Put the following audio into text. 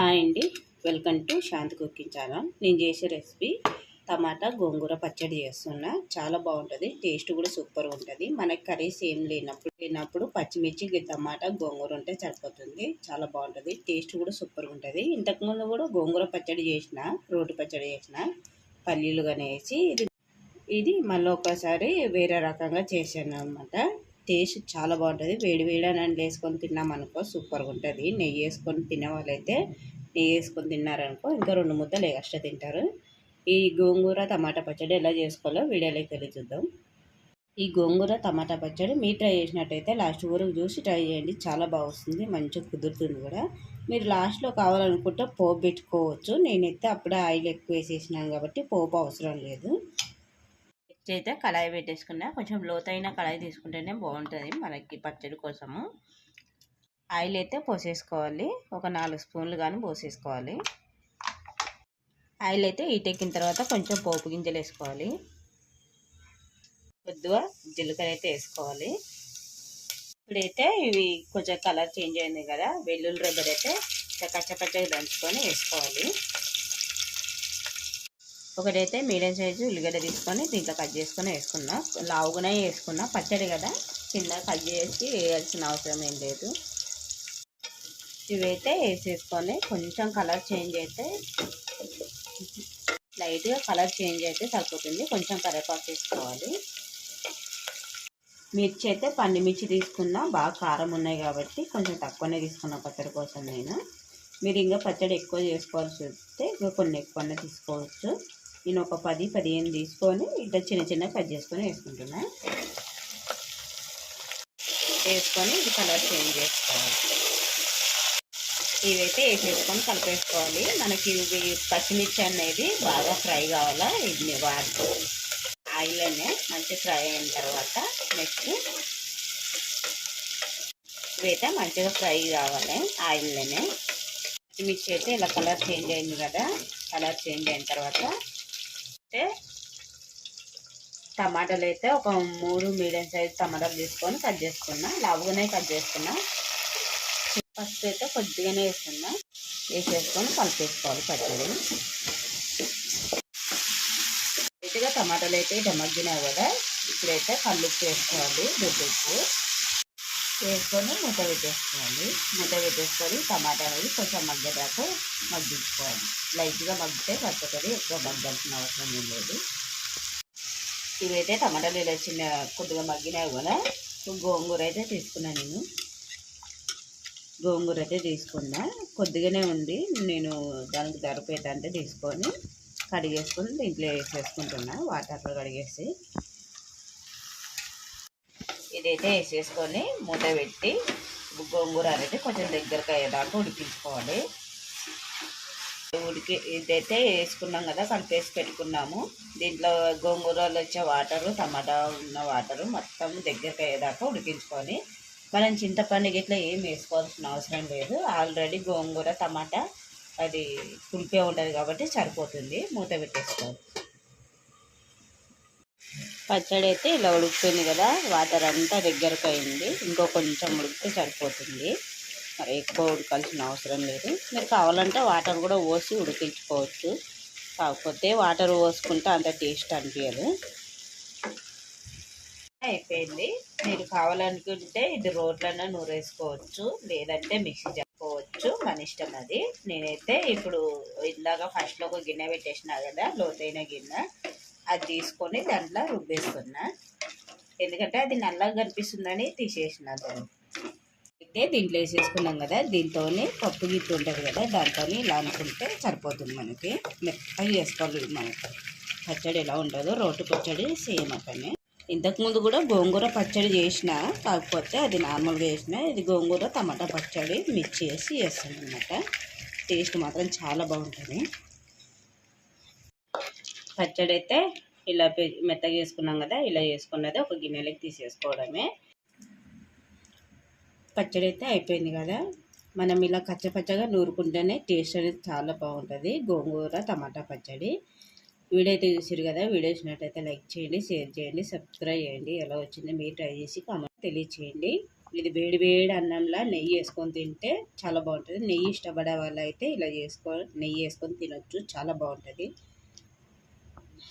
Hi అండి. Welcome to Shanti cooking channel. నేను చేసే రెసిపీ టమాటా గోంగూర పచ్చడి చేస్తున్నా. చాలా బాగుంటుంది. టేస్ట్ కూడా సూపర్ ఉంటుంది. మనకి కర్రీస్ ఏం లేనప్పుడు లేనప్పుడు పచ్చిమిర్చి టమాటా గోంగూర ఉంటే సరిపోతుంది. చాలా బాగుంటుంది. టేస్ట్ కూడా సూపర్ ఉంటుంది. ఇంతకుముందు కూడా గోంగూర పచ్చడి చేసిన రోటి పచ్చడి చేసిన పల్లీలు కానీ వేసి ఇది ఇది మళ్ళీ ఒకసారి వేరే రకంగా చేశాను అనమాట టేస్ట్ చాలా బాగుంటుంది. వేడి వేడి అని వేసుకొని తిన్నామనుకో సూపర్గా ఉంటుంది. నెయ్యి వేసుకొని తినే వాళ్ళైతే నెయ్యి వేసుకొని తిన్నారనుకో ఇంకా రెండు ముద్దలు ఎక్స్ట్రా తింటారు. ఈ గోంగూర టమాటా పచ్చడి ఎలా చేసుకోవాలో వీడియోలోకి వెళ్ళి చూద్దాం. ఈ గోంగూర టమాటా పచ్చడి మీరు ట్రై చేసినట్టయితే లాస్ట్ వరకు చూసి ట్రై చేయండి. చాలా బాగుస్తుంది మంచిగా కుదురుతుంది కూడా. మీరు లాస్ట్లో కావాలనుకుంటే పోపు పెట్టుకోవచ్చు. నేనైతే అప్పుడే ఆయిల్ ఎక్కువ వేసేసినాను కాబట్టి పోపు అవసరం లేదు. నెక్స్ట్ అయితే కళాయి పెట్టేసుకున్నా. కొంచెం లోతైన కళాయి తీసుకుంటేనే బాగుంటుంది మనకి పచ్చడి కోసము. ఆయిల్ అయితే పోసేసుకోవాలి. ఒక నాలుగు స్పూన్లు కానీ పోసేసుకోవాలి. ఆయిల్ అయితే ఈటెక్కిన తర్వాత కొంచెం పోపు గింజలు వేసుకోవాలి. కొద్దిగా జీలకర్ర అయితే వేసుకోవాలి. ఇప్పుడైతే ఇవి కొంచెం కలర్ చేంజ్ అయింది కదా వెల్లుల్లి రబ్బర్ అయితే కచ్చపచ్చగా దంచుకొని వేసుకోవాలి. ఒకటైతే మీడియం సైజు ఉల్లిగడ్డ తీసుకొని దీంట్లో కట్ చేసుకొని వేసుకున్నా. లావుగానే వేసుకున్నా. పచ్చడి కదా. చిన్న కట్ చేసి వేయాల్సిన అవసరం ఏం లేదు. ఇవైతే వేసేసుకొని కొంచెం కలర్ చేంజ్ అయితే లైట్గా కలర్ చేంజ్ అయితే సరిపోతుంది. కొంచెం కరివేపాకు వేసుకోవాలి. మిర్చి అయితే పండు మిర్చి తీసుకున్నా బాగా కారం ఉన్నాయి కాబట్టి కొంచెం తక్కువనే తీసుకున్నా పచ్చడి కోసం నేను. మీరు ఇంకా పచ్చడి ఎక్కువ చేసుకోవాల్సి వస్తే ఇంకా కొన్ని ఎక్కువనే తీసుకోవచ్చు. నేను ఒక పది పదిహేను తీసుకొని ఇట్లా చిన్న చిన్న కట్ చేసుకొని వేసుకుంటున్నా. వేసుకొని ఇది కలర్ చేంజ్ చేసుకోవాలి. ఇవైతే వేసేసుకొని కలిపేసుకోవాలి. మనకి ఇవి పచ్చిమిర్చి అనేది బాగా ఫ్రై కావాలా? ఇది వాడు ఆయిల్లోనే మంచి ఫ్రై అయిన తర్వాత నెక్స్ట్ ఇవైతే మంచిగా ఫ్రై కావాలి ఆయిల్లోనే. పచ్చిమిర్చి అయితే ఇలా కలర్ చేంజ్ అయింది కదా? కలర్ చేంజ్ అయిన తర్వాత అయితే టమాటాలు అయితే ఒక మూడు మీడియం సైజ్ టమాటాలు తీసుకొని కట్ చేసుకున్నా. లావుగానే కట్ చేసుకున్నా. ఫస్ట్ అయితే కొద్దిగానే వేసుకున్నా. వేసేసుకొని కలిపేసుకోవాలి పచ్చడి. ఇటుగా టమాటాలు అయితే ఇట్లా కదా. ఇప్పుడైతే కల్లుప్పు వేసుకోవాలి. ఉప్పు. వేసుకొని మూత పెట్టేసుకోవాలి. మూత పెట్టేసుకొని టమాటా అనేది కొంచెం మగ్గేదాకా మగ్గించుకోవాలి. లైట్గా మగ్గితే పచ్చడి ఎక్కువ మగ్గాల్సిన అవసరం ఏం లేదు. ఇవైతే టమాటాలు ఇలా చిన్న కొద్దిగా మగ్గినాయి కూడా గోంగూర అయితే తీసుకున్నా నేను. గోంగూర అయితే తీసుకున్నా. కొద్దిగానే ఉంది. నేను దానికి సరిపోయేటంటే తీసుకొని కడిగేసుకొని దీంట్లో వేసేసుకుంటున్నా. వాటర్లో కడిగేసి. అయితే వేసేసుకొని మూత పెట్టి గోంగూర అనేది కొంచెం దగ్గరకు అయ్యేదాకా ఉడికించుకోవాలి. ఉడికి ఇదైతే వేసుకున్నాం కదా కలిపేసి పెట్టుకున్నాము. దీంట్లో గోంగూరలో వచ్చే వాటరు టమాటా ఉన్న వాటరు మొత్తం దగ్గరకు అయ్యేదాకా ఉడికించుకొని మనం చింతపండు గిట్లా ఏం వేసుకోవాల్సిన అవసరం లేదు. ఆల్రెడీ గోంగూర టమాటా అది పులిపే ఉంటుంది కాబట్టి సరిపోతుంది. మూత పెట్టేసుకోవాలి. పచ్చడి అయితే ఇలా ఉడుకుతుంది కదా వాటర్ అంతా దగ్గరకు అయింది. ఇంకో కొంచెం ఉడికితే సరిపోతుంది. మరి ఎక్కువ ఉడకాల్సిన అవసరం లేదు. మీరు కావాలంటే వాటర్ కూడా పోసి ఉడికించుకోవచ్చు. కాకపోతే వాటర్ పోసుకుంటే అంత టేస్ట్ అనిపించదు. అయిపోయింది. మీరు కావాలనుకుంటే ఇది రోట్లన్నా నూరేసుకోవచ్చు. లేదంటే మిక్సీ చేసుకోవచ్చు మన ఇష్టం అది. నేనైతే ఇప్పుడు ఇందాక ఫస్ట్లో ఒక గిన్నె పెట్టేసిన కదా లోతైన గిన్నె. అది తీసుకొని దాంట్లో రుబ్బేసుకున్నా. ఎందుకంటే అది నల్లగా కనిపిస్తుందని తీసేసిన దాన్ని. అయితే దీంట్లో వేసేసుకున్నాం కదా దీంతో పప్పు గిట్టు ఉంటుంది కదా దాంతో ఇలా అనుకుంటే సరిపోతుంది మనకి. మెత్తగా చేసుకోవాలి మనకి పచ్చడి ఎలా ఉంటుందో రోటి పచ్చడి సేమ్ అట్లనే ఇంతకుముందు కూడా గోంగూర పచ్చడి చేసిన కాకపోతే అది నార్మల్గా వేసిన ఇది గోంగూర టమాటా పచ్చడి మిక్స్ చేసి వేస్తాను అనమాట టేస్ట్ మాత్రం చాలా బాగుంటుంది. పచ్చడి అయితే ఇలా పె- మెత్తగా చేసుకున్నాం కదా ఇలా చేసుకున్నది ఒక గిన్నెలోకి తీసేసుకోవడమే. పచ్చడి అయితే అయిపోయింది కదా. మనం ఇలా కచ్చపచ్చగా నూరుకుంటేనే టేస్ట్ అనేది చాలా బాగుంటుంది. గోంగూర టమాటా పచ్చడి. వీడియో అయితే చూసారు కదా వీడియో చూసినట్టయితే లైక్ చేయండి షేర్ చేయండి సబ్స్క్రైబ్ చేయండి. ఎలా వచ్చిందో మీరు ట్రై చేసి కామెంట్ తెలియచేయండి. ఇది వేడి వేడి అన్నంలో నెయ్యి వేసుకొని తింటే చాలా బాగుంటుంది. నెయ్యి ఇష్టపడే వాళ్ళు అయితే ఇలా చేసుకో నెయ్యి వేసుకొని తినొచ్చు. చాలా బాగుంటుంది.